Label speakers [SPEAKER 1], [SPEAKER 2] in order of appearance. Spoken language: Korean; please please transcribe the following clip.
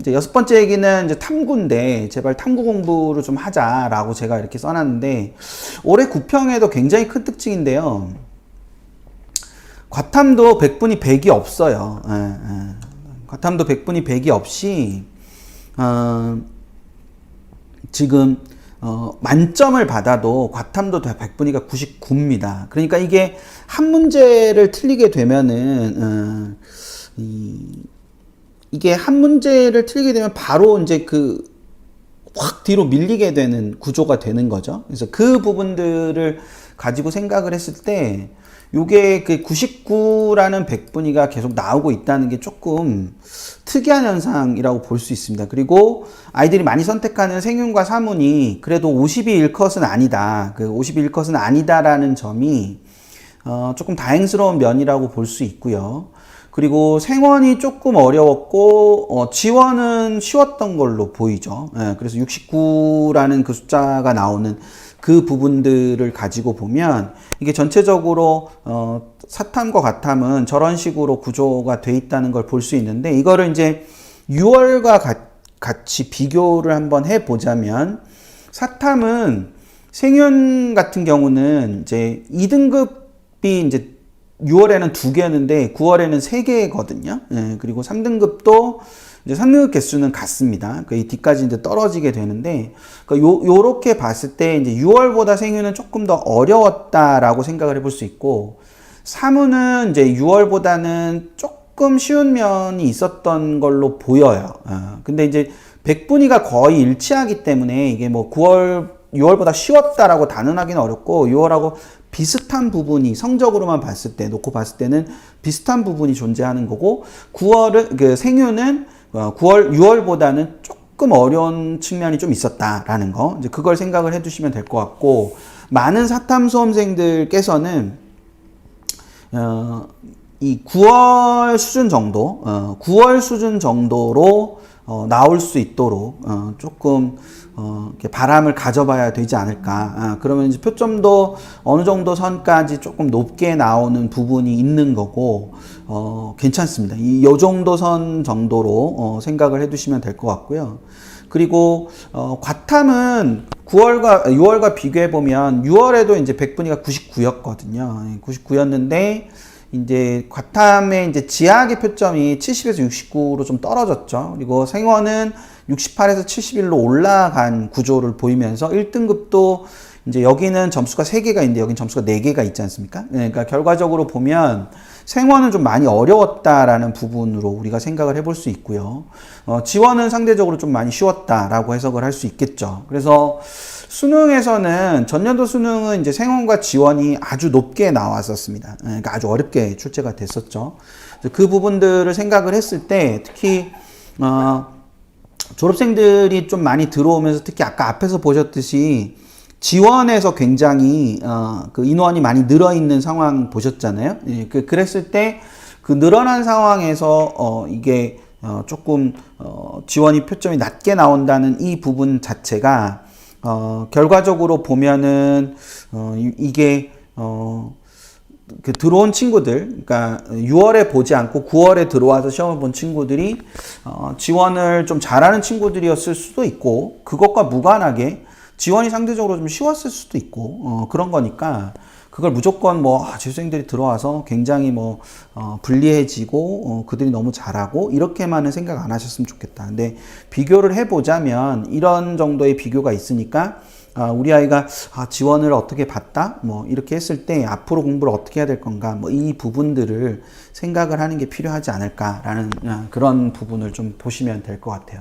[SPEAKER 1] 이제 여섯 번째 얘기는 이제 탐구인데 제발 탐구 공부를 좀 하자라고 제가 이렇게 써놨는데 올해 구평에도 굉장히 큰 특징인데요. 과탐도 100분이 100이 없어요. 예, 예. 과탐도 100분이 100이 없이 어, 지금 어, 만점을 받아도 과탐도 100분위가 99입니다. 그러니까 이게 한 문제를 틀리게 되면은 어, 이, 이게 한 문제를 틀리게 되면 바로 이제 그 확 뒤로 밀리게 되는 구조가 되는 거죠. 그래서 그 부분들을 가지고 생각을 했을 때 요게 그 99라는 백분위가 계속 나오고 있다는 게 조금 특이한 현상이라고 볼 수 있습니다. 그리고 아이들이 많이 선택하는 생윤과 사문이 그래도 50이 1컷은 아니다. 그 50이 1컷은 아니다라는 점이 어, 조금 다행스러운 면이라고 볼 수 있고요. 그리고 생원이 조금 어려웠고 어, 지원은 쉬웠던 걸로 보이죠. 예, 그래서 69라는 그 숫자가 나오는 그 부분들을 가지고 보면 이게 전체적으로 어, 사탐과 과탐은 저런 식으로 구조가 돼 있다는 걸 볼 수 있는데 이거를 이제 6월과 가, 같이 비교를 한번 해 보자면 사탐은 생윤 같은 경우는 이제 2등급이 이제 6월에는 두 개였는데 9월에는 세 개거든요. 예, 그리고 3등급도 이제 3등급 개수는 같습니다. 그 뒤까지 이제 떨어지게 되는데, 그 요, 요렇게 봤을 때 이제 6월보다 생유는 조금 더 어려웠다라고 생각을 해볼 수 있고, 사무는 이제 6월보다는 조금 쉬운 면이 있었던 걸로 보여요. 어, 근데 이제 백분위가 거의 일치하기 때문에 이게 뭐 9월, 6월보다 쉬웠다라고 단언하기는 어렵고, 6월하고 비슷한 부분이 성적으로만 봤을 때 놓고 봤을 때는 비슷한 부분이 존재하는 거고 9월은 그 생유는 9월 6월보다는 조금 어려운 측면이 좀 있었다라는 거. 이제 그걸 생각을 해두시면 될 것 같고 많은 사탐 수험생들께서는 어, 이 9월 수준 정도, 어, 9월 수준 정도로 어, 나올 수 있도록 어, 조금 어, 바람을 가져봐야 되지 않을까. 아, 그러면 이제 표점도 어느 정도 선까지 조금 높게 나오는 부분이 있는 거고, 어, 괜찮습니다. 이, 요 정도 선 정도로, 어, 생각을 해 두시면 될 것 같고요. 그리고, 어, 과탐은 9월과, 6월과 비교해 보면 6월에도 이제 100분위가 99였거든요. 99였는데, 이제 과탐의 이제 지하의 표점이 70에서 69로 좀 떨어졌죠. 그리고 생원은 68에서 71로 올라간 구조를 보이면서 1등급도 이제 여기는 점수가 3개가 있는데 여기는 점수가 4개가 있지 않습니까? 네, 그러니까 결과적으로 보면 생원은 좀 많이 어려웠다라는 부분으로 우리가 생각을 해볼 수 있고요. 어, 지원은 상대적으로 좀 많이 쉬웠다라고 해석을 할 수 있겠죠. 그래서 수능에서는 전년도 수능은 이제 생원과 지원이 아주 높게 나왔었습니다. 예, 그러니까 아주 어렵게 출제가 됐었죠. 그 부분들을 생각을 했을 때 특히 어, 졸업생들이 좀 많이 들어오면서 특히 아까 앞에서 보셨듯이 지원에서 굉장히 어, 그 인원이 많이 늘어 있는 상황 보셨잖아요. 예, 그 그랬을 때 그 늘어난 상황에서 어, 이게 어, 조금 어, 지원이 표점이 낮게 나온다는 이 부분 자체가 어, 결과적으로 보면은 어, 이- 이게 어, 그 들어온 친구들, 그러니까 6월에 보지 않고 9월에 들어와서 시험을 본 친구들이 어, 지원을 좀 잘하는 친구들이었을 수도 있고 그것과 무관하게 지원이 상대적으로 좀 쉬웠을 수도 있고 어, 그런 거니까 그걸 무조건 뭐 아, 재수생들이 들어와서 굉장히 뭐 어, 불리해지고 어, 그들이 너무 잘하고 이렇게만은 생각 안 하셨으면 좋겠다. 근데 비교를 해보자면 이런 정도의 비교가 있으니까 아, 우리 아이가 아, 지원을 어떻게 받다? 뭐 이렇게 했을 때 앞으로 공부를 어떻게 해야 될 건가? 뭐 이 부분들을 생각을 하는 게 필요하지 않을까라는 아, 그런 부분을 좀 보시면 될 것 같아요.